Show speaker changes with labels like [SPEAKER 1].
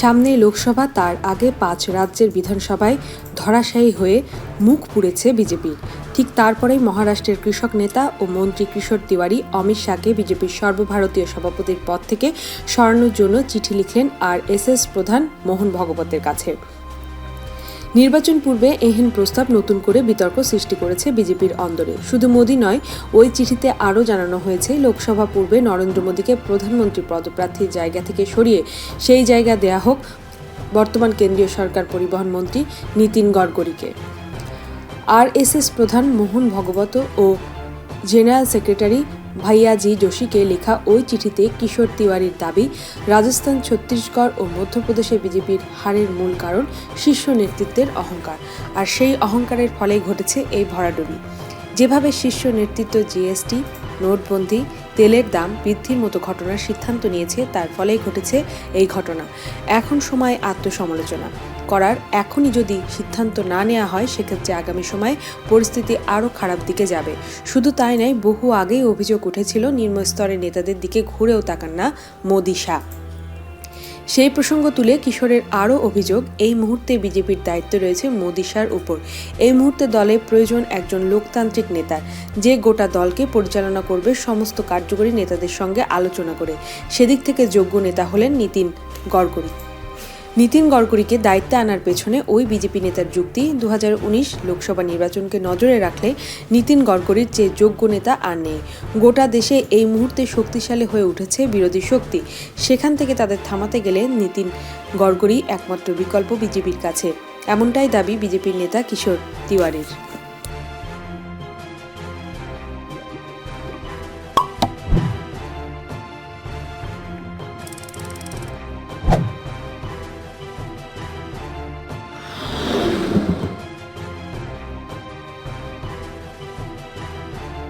[SPEAKER 1] সামনে লোকসভা, তার আগে পাঁচ রাজ্যের বিধানসভায় ধরাশায়ী হয়ে মুখ পুড়েছে বিজেপির ঠিক তারপরেই মহারাষ্ট্রের কৃষক নেতা ও মন্ত্রী কিশোর তিওয়ারি অমিত শাহকে বিজেপির সর্বভারতীয় সভাপতির পদ থেকে সরানোর জন্য চিঠি লিখলেন আর এস প্রধান মোহন ভগবতের কাছে। নির্বাচন পূর্বে এহেন প্রস্তাব নতুন করে বিতর্ক সৃষ্টি করেছে বিজেপির অন্দরে। শুধু মোদী নয়, ওই চিঠিতে আরও জানানো হয়েছে, লোকসভা পূর্বে নরেন্দ্র মোদীকে প্রধানমন্ত্রী পদপ্রার্থীর জায়গা থেকে সরিয়ে সেই জায়গা দেয়া হোক বর্তমান কেন্দ্রীয় সরকার পরিবহন মন্ত্রী নীতিন গডকরিকে। আরএসএস প্রধান মোহন ভগবত ও জেনারেল সেক্রেটারি ভাইয়াজি যোশীকে লেখা ওই চিঠিতে কিশোর তিওয়ারির দাবি, রাজস্থান, ছত্তিশগড় ও মধ্যপ্রদেশে বিজেপির হারের মূল কারণ শীর্ষ নেতৃত্বের অহংকার। আর সেই অহংকারের ফলে ঘটেছে এই ভরাডুবি। যেভাবে শীর্ষ নেতৃত্ব জিএসটি, নোটবন্দি তেলের দাম বৃদ্ধির মতো ঘটনার সিদ্ধান্ত নিয়েছে, তার ফলেই ঘটেছে এই ঘটনা। এখন সময় আত্মসমালোচনা। করার এখনই যদি সিদ্ধান্ত না নেওয়া হয়, সেক্ষেত্রে আগামী সময় পরিস্থিতি আরও খারাপ দিকে যাবে। শুধু তাই নয়, বহু আগেই অভিযোগ উঠেছিল, নিম্নস্তরের নেতাদের দিকে ঘুরেও তাকান না মোদি শাহ। সেই প্রসঙ্গ তুলে কিশোরের আরও অভিযোগ, এই মুহূর্তে বিজেপির দায়িত্ব রয়েছে মোদিশার উপর। এই মুহূর্তে দলে প্রয়োজন একজন লোকতান্ত্রিক নেতার যে গোটা দলকে পরিচালনা করবে সমস্ত কার্যকরী নেতাদের সঙ্গে আলোচনা করে। সেদিক থেকে যোগ্য নেতা হলেন নীতিন গডকরি। নীতিন গডকরিকে দায়িত্বে আনার পেছনে ওই বিজেপি নেতার যুক্তি দু হাজার উনিশ লোকসভা নির্বাচনকে নজরে রাখলে নীতিন গডকরির চেয়ে যোগ্য নেতা আর নেই। গোটা দেশে এই মুহূর্তে শক্তিশালী হয়ে উঠেছে বিরোধী শক্তি। সেখান থেকে তাদের থামাতে গেলে নীতিন গডকরি একমাত্র বিকল্প বিজেপির কাছে। এমনটাই দাবি বিজেপির নেতা কিশোর তিওয়ারির।